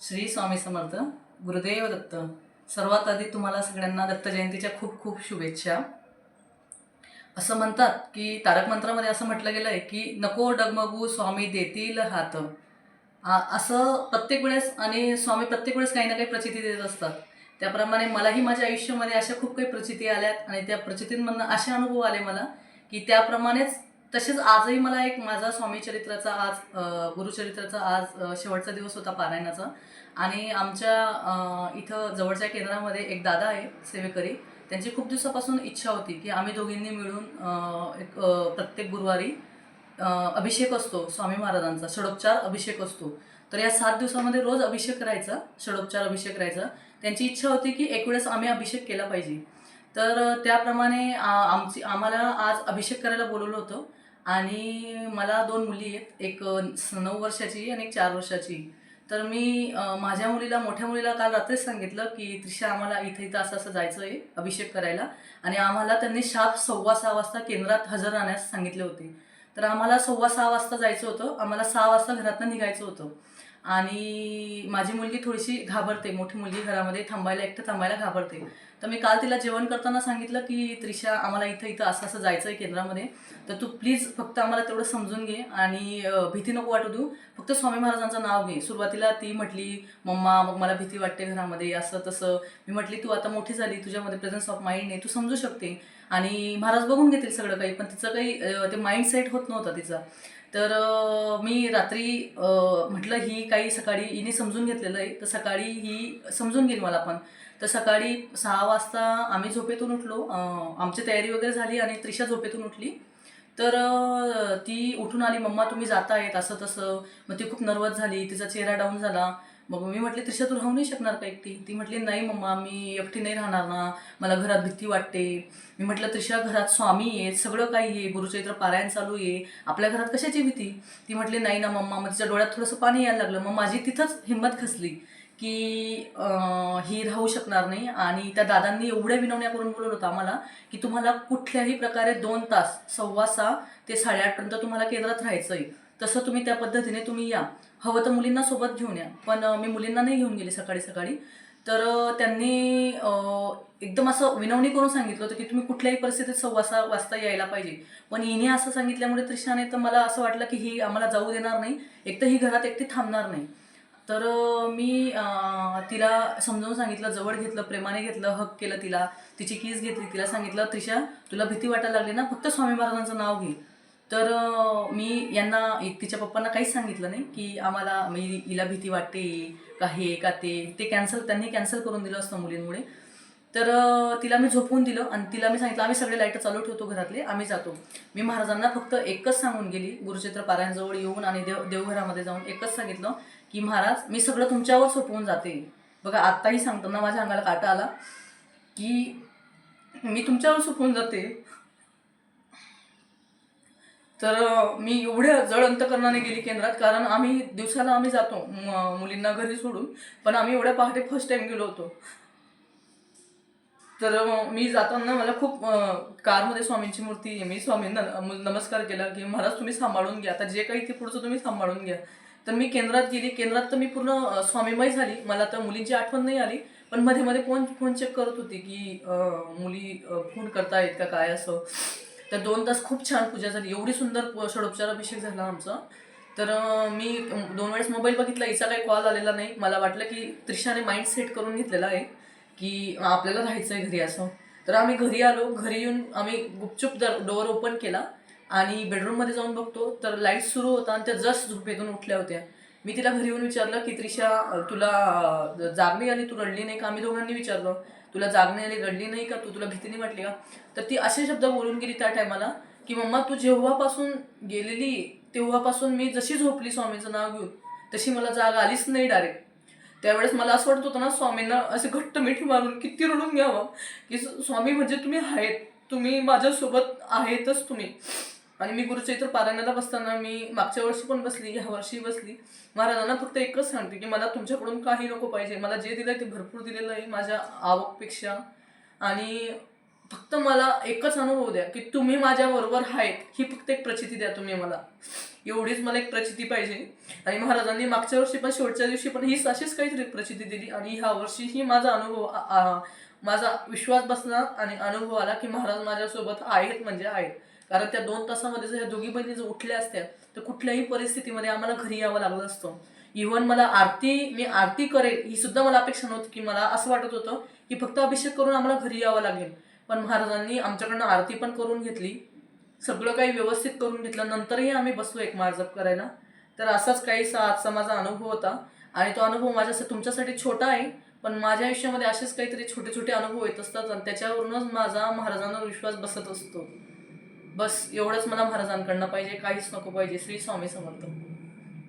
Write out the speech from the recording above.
श्री स्वामी समर्थ गुरुदेव दत्त. सर्वात आधी तुम्हाला सगळ्यांना दत्त जयंतीच्या खूप खूप शुभेच्छा. असं म्हणतात की तारक मंत्रामध्ये असं म्हटलं गेलं आहे की नको डगमगू स्वामी देतील हात. असं प्रत्येक वेळेस आणि स्वामी प्रत्येक वेळेस काही ना काही प्रचिती देत असतात. त्याप्रमाणे मलाही माझ्या आयुष्यामध्ये अशा खूप काही प्रचिती आल्यात आणि त्या प्रचितींमधनं असे अनुभव आले मला की त्याप्रमाणेच तसेच आजही मला एक माझा स्वामी चरित्राचा आज गुरुचरित्राचा आज शेवटचा दिवस होता पारायणाचा. आणि आमच्या इथं जवळच्या केंद्रामध्ये एक दादा आहे सेवेकरी. त्यांची खूप दिवसापासून इच्छा होती की आम्ही दोघींनी मिळून एक प्रत्येक गुरुवारी अभिषेक असतो स्वामी महाराजांचा. षडोपचार अभिषेक असतो. तर या सात दिवसामध्ये रोज अभिषेक करायचा षडोपचार अभिषेक करायचा. त्यांची इच्छा होती की एक वेळेस आम्ही अभिषेक केला पाहिजे. तर त्याप्रमाणे आमची आम्हाला आज अभिषेक करायला बोलवलं होतं आणि मला दोन मुली आहेत. एक स- नऊ वर्षाची आणि एक चार वर्षाची. तर मी माझ्या मुलीला मोठ्या मुलीला काल रात्रीच सांगितलं की त्रिशा आम्हाला इथं इथं असं असं जायचं आहे अभिषेक करायला. आणि आम्हाला त्यांनी शाप सव्वा सहा वाजता केंद्रात हजर राहण्यास सांगितले होते. तर आम्हाला सव्वा सहा वाजता जायचं होतं. आम्हाला सहा वाजता घरातनं निघायचं होतं. आणि माझी मुलगी थोडीशी घाबरते मोठी मुलगी घरामध्ये थांबायला एकटं थांबायला घाबरते. तर मी काल तिला जेवण करताना सांगितलं की त्रिशा आम्हाला इथं इथं असं असं जायचं आहे केंद्रामध्ये. तर तू प्लीज फक्त आम्हाला तेवढं समजून घे आणि भीती नको वाटू देऊ. फक्त स्वामी महाराजांचं नाव घे. सुरुवातीला ती म्हटली मम्मा मग मला भीती वाटते घरामध्ये असं तसं. मी म्हटली तू आता मोठी झाली तुझ्यामध्ये प्रेझन्स ऑफ माइंड आहे तू समजू शकते. आणि महाराज बघून घेतील सगळं काही पण तिचं काही ते माइंड सेट होत नव्हतं तिचा. तर मी रात्री म्हटलं ही काही सकाळी हिने समजून घेतलेलं आहे तर सकाळी ही समजून घेईल मला पण. तर सकाळी सहा वाजता आम्ही झोपेतून उठलो आमची तयारी वगैरे झाली आणि त्रिशा झोपेतून उठली. तर ती उठून आली मम्मा तुम्ही जातायत असं तसं. मग ती खूप नर्वस झाली तिचा चेहरा डाऊन झाला. मग मी म्हटले त्रिशा तू राहू नाही शकणार का एकटी? ती म्हटली नाही मम्मा मी एकटी नाही राहणार ना. मला घरात भीती वाटते. मी म्हटलं त्रिशा घरात स्वामी आहे सगळं काही आहे. गुरुचरित्र पारायण चालू आहे. आपल्या घरात कशाची भीती? ती म्हटली नाही ना मम्मा मग तिच्या डोळ्यात थोडंसं पाणी यायला लागलं. मग माझी तिथंच हिंमत खसली की ही राहू शकणार नाही. आणि त्या दादांनी एवढ्या विनवण्या करून बोलवलं होतं आम्हाला की तुम्हाला कुठल्याही प्रकारे दोन तास सव्वा सहा ते साडेआठपर्यंत तुम्हाला केंद्रात राहायचं आहे तसं तुम्ही त्या पद्धतीने तुम्ही या. हवं तर मुलींना सोबत घेऊन या. पण मी मुलींना नाही घेऊन गेले सकाळी सकाळी. तर त्यांनी एकदम असं विनवणी करून सांगितलं होतं की तुम्ही कुठल्याही परिस्थितीत सव्वासा वाजता यायला पाहिजे. पण हिने असं सांगितल्यामुळे त्रिशाने तर मला असं वाटलं की ही आम्हाला जाऊ देणार नाही. एक तर ही घरात एकटी थांबणार नाही. तर मी तिला समजावून सांगितलं जवळ घेतलं प्रेमाने घेतलं हक केलं तिला. तिची कीस घेतली तिला सांगितलं त्रिशा तुला भीती वाटायला लागली ना? फक्त स्वामी महाराजांचं नाव घे. तर मी यांना तिच्या पप्पांना काहीच सांगितलं नाही की आम्हाला मी हिला भीती वाटते का हे का ते. ते कॅन्सल त्यांनी कॅन्सल करून दिलं असतं मुलींमुळे. तर तिला मी झोपवून दिलं आणि तिला मी सांगितलं आम्ही सगळे लाइट चालू ठेवतो घरातले आम्ही जातो. मी महाराजांना फक्त एकच सांगून गेली गुरुचित्र पारायणजवळ येऊन आणि देव देवघरामध्ये जाऊन एकच सांगितलं की महाराज मी सगळं तुमच्यावर सोपवून जाते. बघा आत्ताही सांगताना माझ्या अंगाला काटा आला की मी तुमच्यावर सोपवून जाते. तर मी एवढ्या जड अंतकरणाने गेली केंद्रात कारण आम्ही दिवसाला आम्ही जातो मुलींना घरी सोडून पण आम्ही एवढ्या पहाटे फर्स्ट टाइम गेलो होतो. तर मी जाताना मला खूप कारमध्ये स्वामींची मूर्ती मी स्वामींना नमस्कार केला की महाराज तुम्ही सांभाळून घ्या आता जे काही ते पुढचं तुम्ही सांभाळून घ्या. तर मी केंद्रात गेली केंद्रात तर मी पूर्ण स्वामीमय झाली मला तर मुलींची आठवण नाही आली पण मध्ये मध्ये फोन फोन चेक करत होती की मुली फोन करतायत का काय असं? तर दोन तास खूप छान पूजा झाली. एवढी सुंदर षडोपचार अभिषेक झाला आमचा. तर मी दोन वेळेस मोबाईल बघितला. हिचा काही कॉल आलेला नाही. मला वाटलं की त्रिशाने माइंड सेट करून घेतलेला आहे की आपल्याला राहायचं आहे घरी असं. तर आम्ही घरी आलो. घरी येऊन आम्ही गुपचूप दर डोअर ओपन केला आणि बेडरूममध्ये जाऊन बघतो. तर लाइट सुरू होता आणि त्या जस्ट झोपेतून उठल्या होत्या. मी तिला घरी येऊन विचारलं की त्रिशा तुला अं, जागणी आली तू रडली नाही का? आम्ही दोघांनी विचारलं तुला जागणी आली रडली नाही का? तू तुला भीती नाही वाटली का? तर ती असे शब्द बोलून गेली त्या टायमाला की मम्मा तू जेव्हापासून गेलेली तेव्हापासून मी जशी झोपली स्वामीचं नाव घेऊन तशी मला जाग आलीच नाही डायरेक्ट त्यावेळेस मला असं वाटत होतं ना स्वामींना असे घट्ट मिठी मारून किती रडून घ्यावं की स्वामी म्हणजे तुम्ही आहेत तुम्ही माझ्यासोबत आहेतच तुम्ही. आणि मी गुरुचैत्र पारायणाला बसताना मी मागच्या वर्षी पण बसली ह्या वर्षी बसली. महाराजांना फक्त एकच सांगते की मला तुमच्याकडून काही नको पाहिजे. मला जे दिलंय ते भरपूर दिलेलं आहे माझ्या आवकपेक्षा. आणि फक्त मला एकच अनुभव द्या की तुम्ही माझ्या बरोबर आहेत. ही फक्त एक प्रचिती द्या तुम्ही मला. एवढीच मला एक प्रचिती पाहिजे. आणि महाराजांनी मागच्या वर्षी पण शेवटच्या दिवशी पण हीच अशीच काहीतरी प्रचिती दिली. आणि ह्या वर्षीही माझा अनुभव माझा विश्वास बसला आणि अनुभव आला की महाराज माझ्यासोबत आहेत म्हणजे आहेत. कारण त्या दोन तासामध्ये जर ह्या दोघी बहिणी जर उठल्या असत्या तर कुठल्याही परिस्थितीमध्ये आम्हाला घरी यावं लागलं असतं. इव्हन मला आरती मी आरती करेल ही सुद्धा मला अपेक्षा नव्हती की मला असं वाटत होतं की फक्त अभिषेक करून आम्हाला घरी यावं लागेल. पण महाराजांनी आमच्याकडनं आरती पण करून घेतली. सगळं काही व्यवस्थित करून घेतलं. नंतरही आम्ही बसलो एक मार्जप करायला. तर असाच काहीसा आजचा माझा अनुभव होता. आणि तो अनुभव माझ्या तुमच्यासाठी छोटा आहे पण माझ्या आयुष्यामध्ये असेच काहीतरी छोटे छोटे अनुभव येत असतात आणि त्याच्यावरूनच माझा महाराजांवर विश्वास बसत असतो. बस एवढंच मला महाराजांकडनं पाहिजे काहीच नको पाहिजे. श्री स्वामी समर्थ.